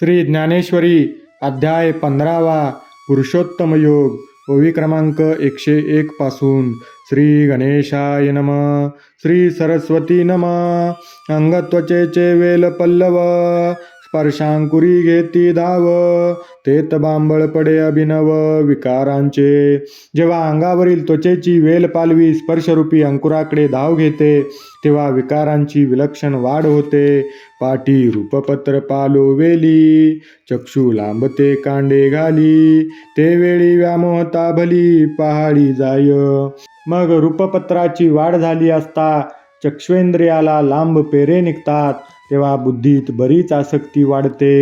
श्री ज्ञानेश्वरी अध्याय पंधरावा पुरुषोत्तम योग ओवी क्रमांक एकशे एक पासून. श्री गणेशाय नम. श्री सरस्वती नम. अंगत्वचेचे वेल पल्लव. स्पर्शांकुरी घेती धाव तेत बांबळ पडे अभिनव विकारांचे. जेव्हा अंगावरील त्वचेची वेल पालवी स्पर्शरूपी अंकुराकडे धाव घेते तेव्हा विकारांची विलक्षण वाढ होते. पाठी रूपपत्र पालो वेली चक्षु लांबते कांडे घाली ते वेळी व्यामोहता भली पहाडी जाय. मग रूपपत्राची वाढ झाली असता चक्षुेंद्रियाला लांब पेरे निघतात तेव्हा बुद्धीत बरीच आसक्ती वाढते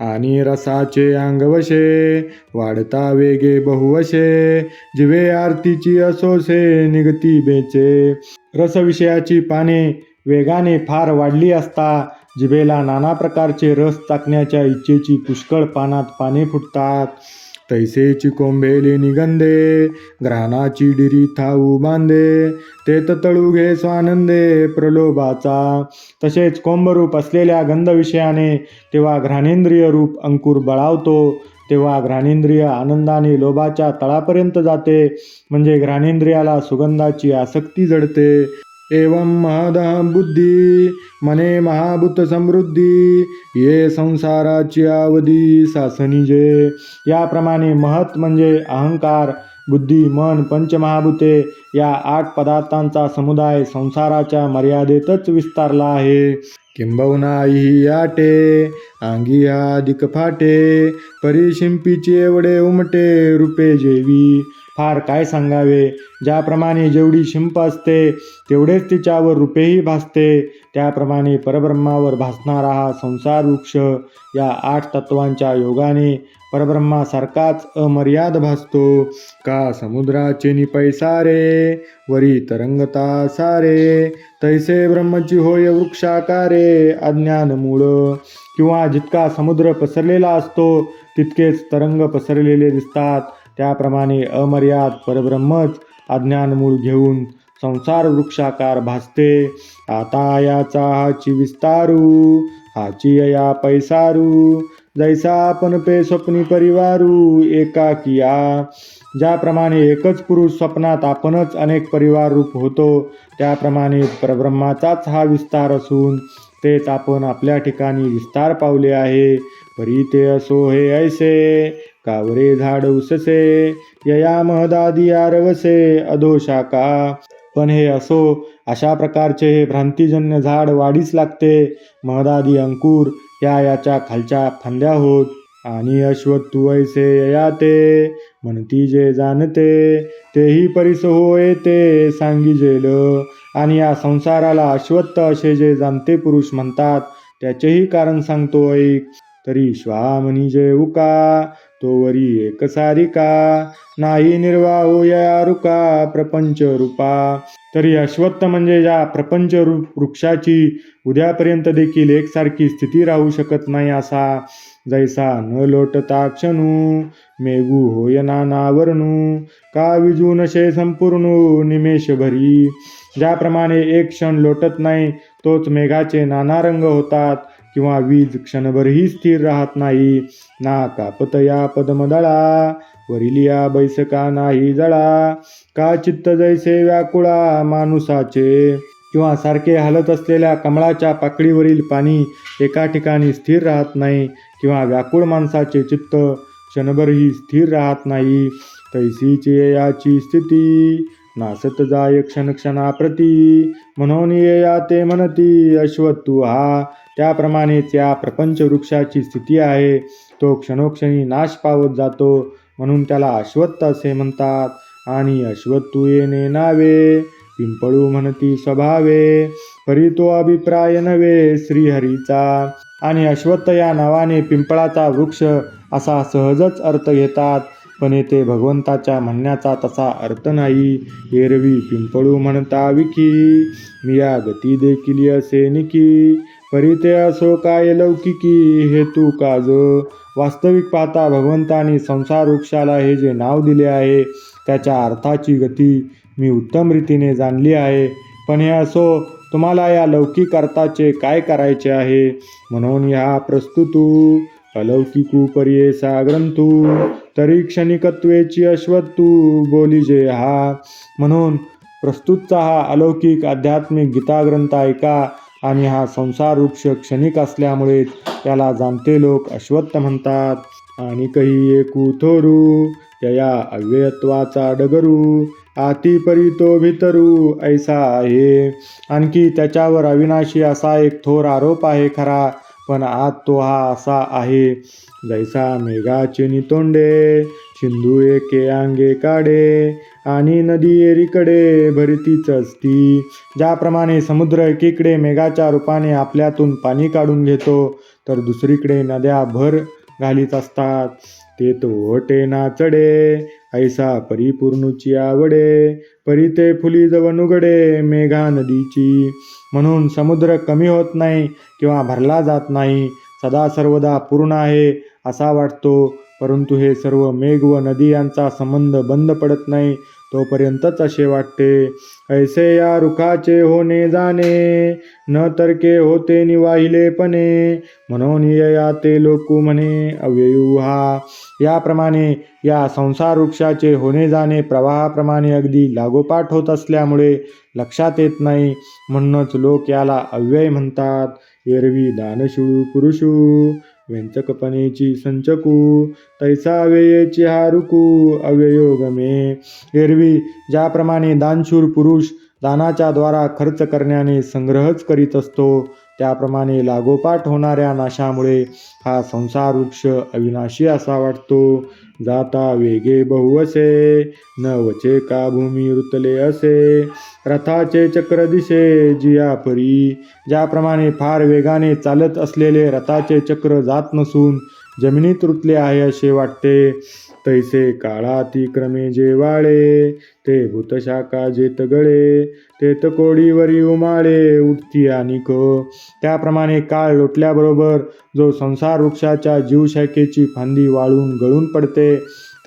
आणि रसाचे अंगवशे वाढता वेगे बहुवशे जिवे आरतीची असोसे निगती बेचे. रसविषयाची पाने वेगाने फार वाढली असता जिभेला नाना प्रकारचे रस चाकण्याच्या इच्छेची पुष्कळ पानात पाने फुटतात. तैसेची कोंबेली निगंदे ग्रहणाची डिरी थाऊ बांधे ते तळू घे स्वानंदे प्रलोभाचा. तसेच कोंबरूप असलेल्या गंधविषयाने तेव्हा घ्राणेंद्रिय रूप अंकुर बळावतो तेव्हा घ्राणेंद्रिय आनंदाने लोभाच्या तळापर्यंत जाते म्हणजे घ्राणेंद्रियाला सुगंधाची आसक्ती जडते. एवं महदह बुद्धी मने महाभूत समृद्धी ये संसाराची सासनी जे. याप्रमाणे महत म्हणजे अहंकार बुद्धी मन पंचमहाभूते या आठ पदार्थांचा समुदाय संसाराच्या मर्यादेतच विस्तारला आहे. किंबहुना ही आटे अंगी अधिक फाटे परिशिंपीचे एवढे उमटे रूपे जेवी. फार काय सांगावे? ज्याप्रमाणे जेवढी शिंप असते तेवढेच तिच्यावर रुपेही भासते. त्याप्रमाणे परब्रह्मावर भासणारा हा संसार वृक्ष या आठ तत्वांच्या योगाने परब्रह्मासारखाच अमर्याद भासतो. का समुद्राचे निपैसारे वरी तरंगता सारे तैसे ब्रह्मची होय वृक्षाकारे अज्ञान मूळ किंवा जितका समुद्र पसरलेला असतो तितकेच तरंग पसरलेले दिसतात. त्याप्रमाणे अमर्याद परब्रह्मच अज्ञान मूळ घेऊन संसार वृक्षाकार भासते. आता याचा हाची विस्तारू हाची या पैसारू. जैसा आपण पे स्वप्नी परिवारू एका किया. ज्याप्रमाणे एकच पुरुष स्वप्नात आपणच अनेक परिवार रूप होतो त्याप्रमाणे परब्रह्माचाच हा विस्तार असून तेच आपण आपल्या ठिकाणी विस्तार पावले आहे. परी ते असो हे ऐसे. कावरे झाड उससे यया महदादी आरवसे अधोशाखा. पण हे असो अशा प्रकारचे हे भ्रांतिजन्य झाड वाढीस लागते. महदादी अंकुर या याच्या खालच्या फांद्या होत. आणि अश्वत्थू ऐसे ययाते म्हणती जे जाणते तेही परिस होय ते सांगिजेल. आणि या संसाराला अश्वत्थ असे जे जाणते पुरुष म्हणतात त्याचेही कारण सांगतो ऐक. तरी श्वामनी जे उका तो वरी एकसारिका नाही निर्वाहो या रुका प्रपंच रूपा. तरी अश्वत्थ म्हणजे या प्रपंच रूप वृक्षाची उद्यापर्यंत देखील एकसारखी स्थिती राहू शकत नाही असा. जैसा न लोटता क्षणू मेघू होय नानावरणू. का विजू नशे संपूर्ण निमेष भरी. ज्याप्रमाणे एक क्षण लोटत नाही तोच मेघाचे नाना रंग होतात. किंवा वीज क्षणभरही स्थिर राहत नाही. ना कापत या पदमदळा वरिलिया बैसका नाही जळा. का चित्त जैसे व्याकुळा माणुसाचे? किंवा सारखे हलत असलेल्या कमळाच्या पाकळीवरील पाणी एका ठिकाणी स्थिर राहत नाही किंवा व्याकुळ माणसाचे चित्त क्षणभरही स्थिर राहत नाही. तैसीची याची स्थिती नासत जाय क्षणक्षणाप्रती म्हणून ये या ते म्हणती अश्वत्तू हा. त्याप्रमाणेच या प्रपंच वृक्षाची स्थिती आहे. तो क्षणोक्षणी नाश पावत जातो. म्हणून त्याला अश्वत्थ असे म्हणतात. आणि अश्वत्थू येणे नावे. पिंपळू म्हणती स्वभावे. परी तो अभिप्राय नव्हे श्रीहरीचा. आणि अश्वत्थ या नावाने पिंपळाचा वृक्ष असा सहजच अर्थ घेतात. पण येथे भगवंताच्या म्हणण्याचा तसा अर्थ नाही. एरवी पिंपळू म्हणता विकी मी या गती देखील असे निकी. परिते असो काय लौकिकी हेतू काज वास्तविक पाहता भगवंतानी संसार वृक्षाला हे जे नाव दिले आहे त्याच्या अर्थाची गती मी उत्तम रीतीने जाणली आहे. पण हे असो तुम्हाला या लौकिक अर्थाचे काय करायचे आहे? म्हणून ह्या प्रस्तुतू अलौकिकू पर्ये सा ग्रंथू तरी क्षणिकत्वेची अश्वत्तू बोली जे हा. म्हणून प्रस्तुतचा हा अलौकिक आध्यात्मिक गीता ग्रंथ ऐका आणि हा संसार वृक्ष क्षणिक असल्यामुळे त्याला जाणते लोक अश्वत्थ म्हणतात. आणि कही एकू थोरू यया अव्ययत्वाचा डगरू आती परी तो भितरू ऐसा आहे. आणखी त्याच्यावर अविनाशी असा एक थोर आरोप आहे खरा. पण आज तो हा असा आहे. जैसा मेघाचे नितोंडे सिंधू एके अंगे काढे आणि नदी एरीकडे भरतीच असती ज्याप्रमाणे समुद्र एकीकडे मेघाच्या रूपाने आपल्यातून पाणी काढून घेतो तर दुसरीकडे नद्या भर घालीत असतात. ते तो ओटे ना चढे ऐसा परिपूर्णची आवडे परी ते फुली जवन उघडे मेघा नदीची म्हणून समुद्र कमी होत नाही किंवा भरला जात नाही सदा सर्वदा पूर्ण आहे असा वाटतो. परंतु हे सर्व मेघ व नदी यांचा संबंध बंद पडत नाही. तोपर्यंतच असे वाटते ऐसे या रुखाचे होणे जाणे न तरके होते निवाहिलेपणे म्हणून या ते लोक म्हणे अव्ययुहा याप्रमाणे या संसार वृक्षाचे होणे जाणे प्रवाहाप्रमाणे अगदी लागोपाठ होत असल्यामुळे लक्षात येत नाही म्हणूनच लोक याला अव्यय म्हणतात एरवी दानशू पुरुषू व्यंचकपणेची संचकू तैसा अव्ययेची हा रुकू अव्ययोगमे. एरवी ज्याप्रमाणे दानशूर पुरुष दानाच्या द्वारा खर्च करण्याने संग्रहच करीत असतो त्याप्रमाणे लागोपाठ होणाऱ्या नाशामुळे हा संसार वृक्ष अविनाशी असा वाटतो. जाता वेगे बहु असे न वचे का भूमी रुतले असे. रथाचे चक्र दिसे जिया परी ज्याप्रमाणे फार वेगाने चालत असलेले रथाचे चक्र जात नसून जमिनीत रुतले आहे असे वाटते. तैसे काळातिक्रमे जे वाळे ते भूतशाखा जे तगळे ते कोडीवरी उमाळे उठती आणि आणिक त्याप्रमाणे काळ लोटल्याबरोबर जो संसार वृक्षाच्या जीवशाखेची फांदी वाळून गळून पडते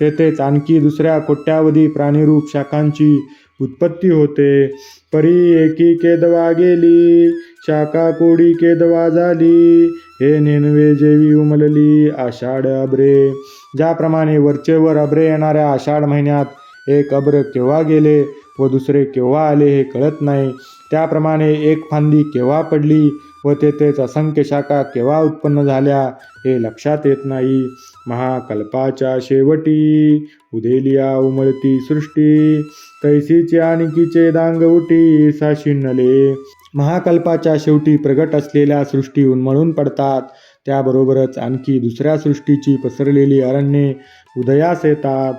तेथेच आणखी दुसऱ्या कोट्यावधी प्राणीरूप शाखांची उत्पत्ती होते. परी एकी केदवा गेली शाखा कोडी केदवा झाली. हे नेनवे जेवी उमलली आषाढ अब्रे. ज्याप्रमाणे वरचेवर अब्रे येणाऱ्या आषाढ महिन्यात एक अब्र केव्हा गेले व दुसरे केव्हा आले हे कळत नाही. त्याप्रमाणे एक फांदी केव्हा पडली व तेथेच असंख्य शाखा केव्हा उत्पन्न झाल्या हे लक्षात येत नाही. महाकल्पाच्या शेवटी उदेलिया उमळती सृष्टी. तैसीचे आणखीचे दांग उटी साशिन्नले महाकल्पाच्या शेवटी प्रगट असलेल्या सृष्टी उन्मळून पडतात. त्याबरोबरच आणखी दुसऱ्या सृष्टीची पसरलेली अरण्ये उदयास येतात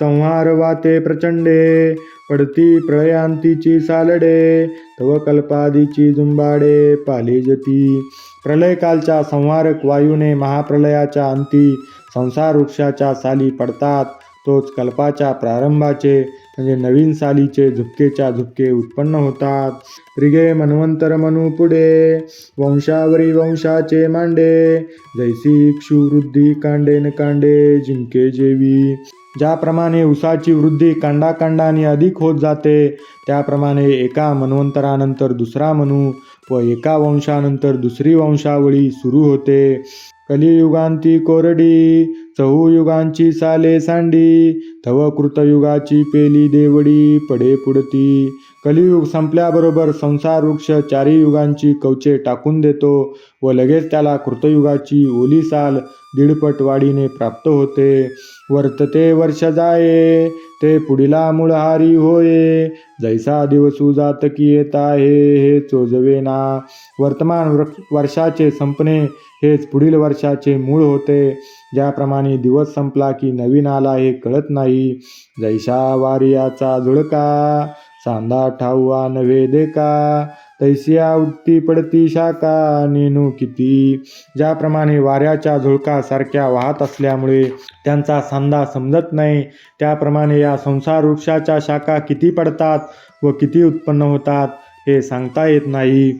संहार वाते प्रचंडे पडती प्रळयांतीची सालडे तव कल्पादीची जुंबाडे पालेजती प्रलयकालच्या संहारक वायूने महाप्रलयाच्या अंती संसार वृक्षाच्या साली पडतात. तोच कल्पाच्या प्रारंभाचे म्हणजे नवीन सालीचे झुपकेच्या झुपके उत्पन्न होतात. रिगे मनवंतर मनू पुढे वंशावरी वंशाचे मांडे. जैसी क्षुवृद्धी कांडे न कांडे जिंके जेवी. ज्याप्रमाणे उसाची वृद्धी कांडाकांडाने अधिक होत जाते त्याप्रमाणे एका मनवंतरानंतर दुसरा मनू व एका वंशानंतर दुसरी वंशावळी सुरू होते. कलियुगांती कोरडी चहूयुगांची साले सांडी तव कृतयुगाची पेली देवडी पडे पुडती. कलियुग संपल्याबरोबर संसार वृक्ष चारी युगांची कवचे टाकून देतो व लगेच त्याला कृतयुगाची ओली साल दीडपट वाढीने प्राप्त होते. वर्तते वर्ष जाये ते पुढीला मुळहारी होये. जैसा दिवसू येत येता हे हे चोजवेना वर्तमान वर्षाचे संपणे हेच पुढील वर्षाचे मूळ होते. ज्याप्रमाणे दिवस संपला की नवीन आला हे कळत नाही. जैसा वारियाचा झुळका सांदा ठाऊआ नव्हे देका. तैसिया उठती पडती शाखा नेनू किती. ज्याप्रमाणे वाऱ्याच्या झुळकासारख्या वाहत असल्यामुळे त्यांचा सांधा समजत नाही. त्याप्रमाणे या संसार वृक्षाच्या शाखा किती पडतात व किती उत्पन्न होतात हे सांगता येत नाही.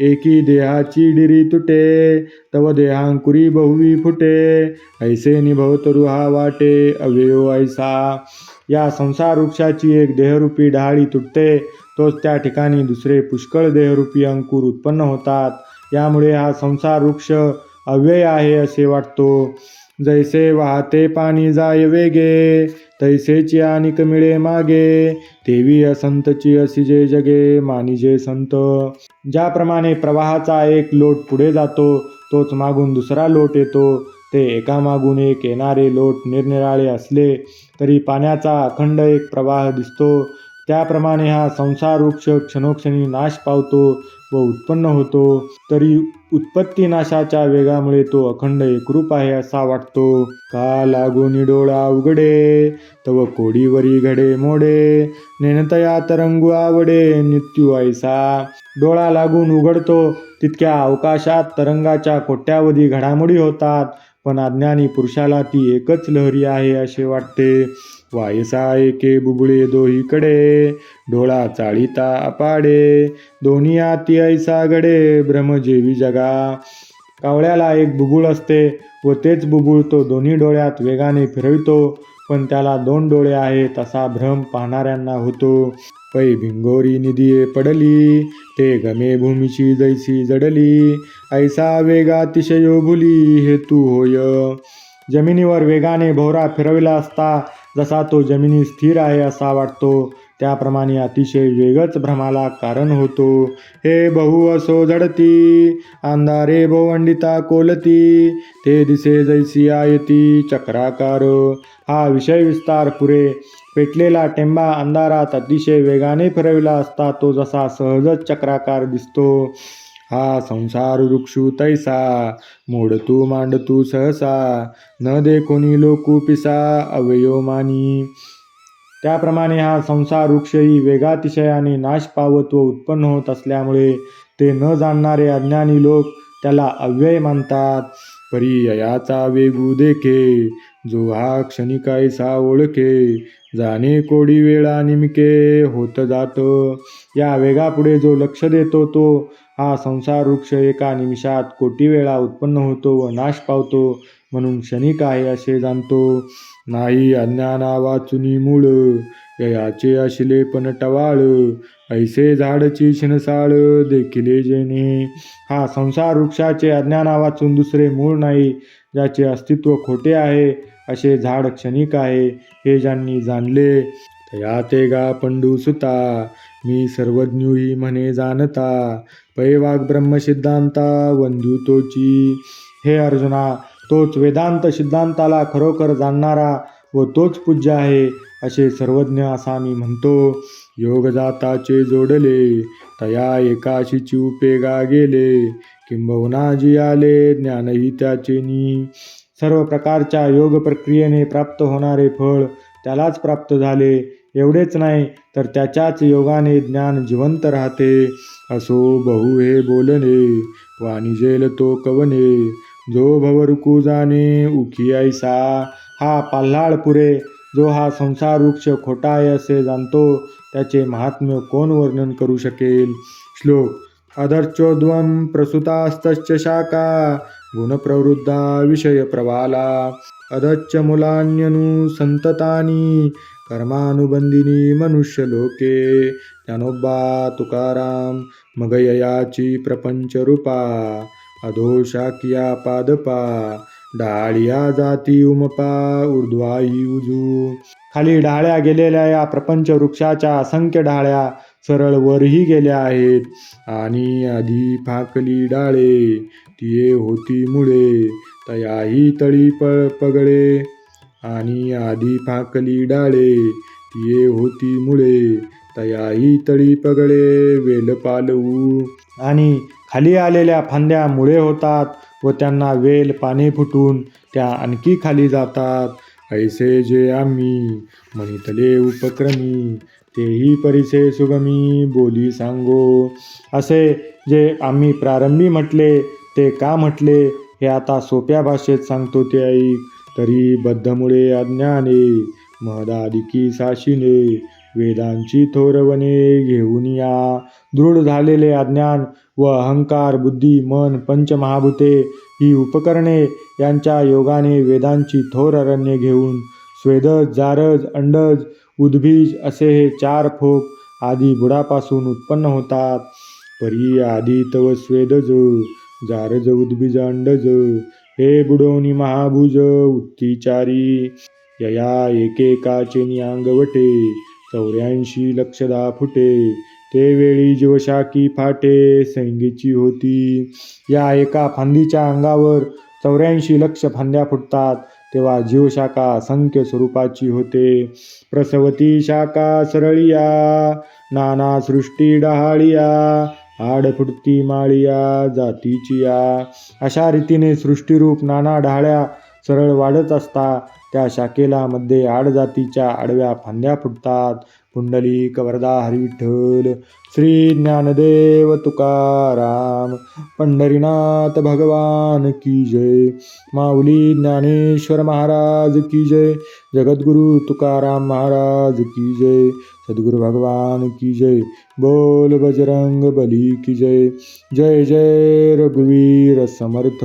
एकी देहाची डिरी तुटे तव देहांकुरी बहुवी फुटे. ऐसे निभवतरु हा वाटे अव्ययो ऐसा. या संसार वृक्षाची एक देहरूपी डहाळी तुटते. तोच त्या ठिकाणी दुसरे पुष्कळ देहरूपी अंकुर उत्पन्न होतात. यामुळे हा संसार वृक्ष अव्यय आहे असे वाटतो. जैसे वाहते पाणी जाय वेगे तैसेची आणिक मिळे मागे. तेवी असंतची असी जे जगे मानिजे संत. ज्याप्रमाणे प्रवाहाचा एक लोट पुढे जातो तोच मागून दुसरा लोट येतो. ते एकामागून एक येणारे लोट निरनिराळे असले तरी पाण्याचा अखंड एक प्रवाह दिसतो. त्याप्रमाणे हा संसार वृक्ष क्षणोक्षणी नाश पावतो व उत्पन्न होतो. तरी उत्पत्तीनाशाच्या वेगामुळे तो अखंड एकरूप आहे असा वाटतो. का लागून डोळा उघडे? तव कोडीवरी घडे मोडे. नेनतया तरंगू आवडे नित्यू ऐसा. डोळा लागून उघडतो तितक्या अवकाशात तरंगाच्या कोट्यावधी घडामोडी होतात. पण अज्ञानी पुरुषाला ती एकच लहरी आहे असे वाटते. वायसा एके बुबुळे दोहीकडे डोळा चाळीता अपाडे दोन्ही आती ऐसा गडे भ्रमजेवी जगा. कावळ्याला एक बुबुळ असते व तेच बुबुळ तो दोन्ही डोळ्यात वेगाने फिरवितो पण त्याला दोन डोळे आहेत असा भ्रम पाहणाऱ्यांना होतो. पै भिंगोरी निधीये पडली ते गमे भूमीची जैसी जडली ऐसा वेगातिशयो भुली हेतू होय. जमिनीवर वेगाने भोवरा फिरविला असता जसा तो जमिनी स्थिर आहे असा वाटतो त्याप्रमाणे अतिशय वेगच भ्रमाला कारण होतो. हे बहु असो झडती अंधारे भोवंडिता कोलती ते दिसे जैसी आयती चक्राकार. हा विषय विस्तार पुरे. पेटलेला टेंबा अंधारात अतिशय वेगाने फिरविला असता तो जसा सहजच चक्राकार दिसतो. हा संसार वृक्षू तैसा मोडतू मांडतू सहसा न दे कोणी लोकू पिसा अवयवमानी त्याप्रमाणे हा संसार वृक्षही वेगातिशयाने नाश पावत व उत्पन्न होत असल्यामुळे ते न जाणणारे अज्ञानी लोक त्याला अव्यय मानतात. पर्यायाचा वेगू देखे जो हा क्षणिकायसा ओळखे जाणे कोडी वेळा निमके होत जात. या वेगापुढे जो लक्ष देतो तो हा संसार वृक्ष एका निमिषात कोटी वेळा उत्पन्न होतो व नाश पावतो. म्हणून क्षणिक आहे असे जाणतो? नाही अज्ञाना वाचुनी मूळ ययाचे अशिले पण टवाळ ऐसे झाडची शिनसाळ देखिले जेणे. हा संसार वृक्षाचे अज्ञाना वाचून दुसरे मूळ नाही ज्याचे अस्तित्व खोटे आहे असे झाड क्षणिक आहे हे ज्यांनी जाणले तया ते गा पंडू सुता मी सर्वज्ञही म्हणे जाणता पैवाग ब्रह्मसिद्धांता वंद्यू तोची. हे अर्जुना तोच वेदांत सिद्धांताला खरोखर जाणणारा व तोच पूज्य आहे असे सर्वज्ञ असा मी म्हणतो. योगजाताचे जोडले तया एकाशीची उपेगा गेले किंबहुना जी आले ज्ञानही त्याचे नी. सर्व प्रकारच्या योग प्रक्रियेने प्राप्त होणारे फळ त्यालाच प्राप्त झाले एवढेच नाही तर त्याच्याच योगाने ज्ञान जिवंत राहते. असो बहु हे बोलणे वाणिजेल तो कवने जो भवरुकू जाणे उखी ऐसा. हा पाल्हाळ पुरे जो हा संसार वृक्ष खोटा आहे असे जाणतो त्याचे महात्म्य कोण वर्णन करू शकेल? श्लोक अधर्चोद्वम प्रसुतास्तश्च शाखा गुणप्रवृद्धा विषय प्रवाला अधच्च मुलान्यनु संततानी कर्मानुबंधिनी मनुष्य लोके ज्ञानोबा तुकाराम मगययाची प्रपंच रूपा अधोशाकिया पादपा डाळिया जाती उमपा उर्ध्वाई उजू. खाली डाळ्या गेलेल्या या प्रपंच वृक्षाच्या असंख्य डाळ्या सरळ वरही गेल्या आहेत. आणि आधी फाकली डाळे तिये होती मुळे तयाही तळी प पगळे. आणि आधी फाकली डाळे तिये होती मुळे तयाही तळी पगळे वेल पालवू. आणि खाली आलेल्या फांद्या मुळे होतात व त्यांना वेल पाने फुटून त्या आणखी खाली जातात. ऐसे जे आम्ही म्हणितले उपक्रमी तेही परिसे सुगमी बोली सांगो. असे जे आम्ही प्रारंभी म्हटले ते का म्हटले हे आता सोप्या भाषेत सांगतो ते ऐक. तरी बद्धमुळे अज्ञाने महदादिकी साशीने वेदांची थोरवणे घेऊन या. दृढ झालेले अज्ञान व अहंकार बुद्धी मन पंचमहाभूते ही उपकरणे यांच्या योगाने वेदांची थोर अरण्ये घेऊन स्वेदज जारज अंडज उद्बीज असे हे चार फोक आदी बुडापासून उत्पन्न होतात. परी आदी तव स्वेदज जारज उद्बीज अंडज हे बुडवणी महाभुज उत्तिचारी यया एकेकाचे नियांगवटे चौऱ्याऐंशी लक्षदा फुटे. ते वेळी जीवशाखी फाटे सैंगीची होती. या एका फांदीच्या अंगावर चौऱ्याऐंशी लक्ष फांद्या फुटतात तेव्हा जीवशाखा असंख्य स्वरूपाची होते. प्रसवती शाखा सरळिया नाना सृष्टी डहाळिया आडफुडती माळिया जातीची या अशा रीतीने सृष्टीरूप नाना ढाळ्या सरळ वाढत असता. त्या शाखेला मध्ये आड जातीच्या आडव्या फांद्या फुटतात. कुंडली कवरदा हरिविठ्ठल श्री ज्ञानदेव तुकाराम पंढरीनाथ भगवान की जय. माऊली ज्ञानेश्वर महाराज की जय. जगद्गुरु तुकाराम महाराज की जय. सद्गुरु भगवान की जय। बोल बजरंग बली की जय। जय जय रघुवीर समर्थ।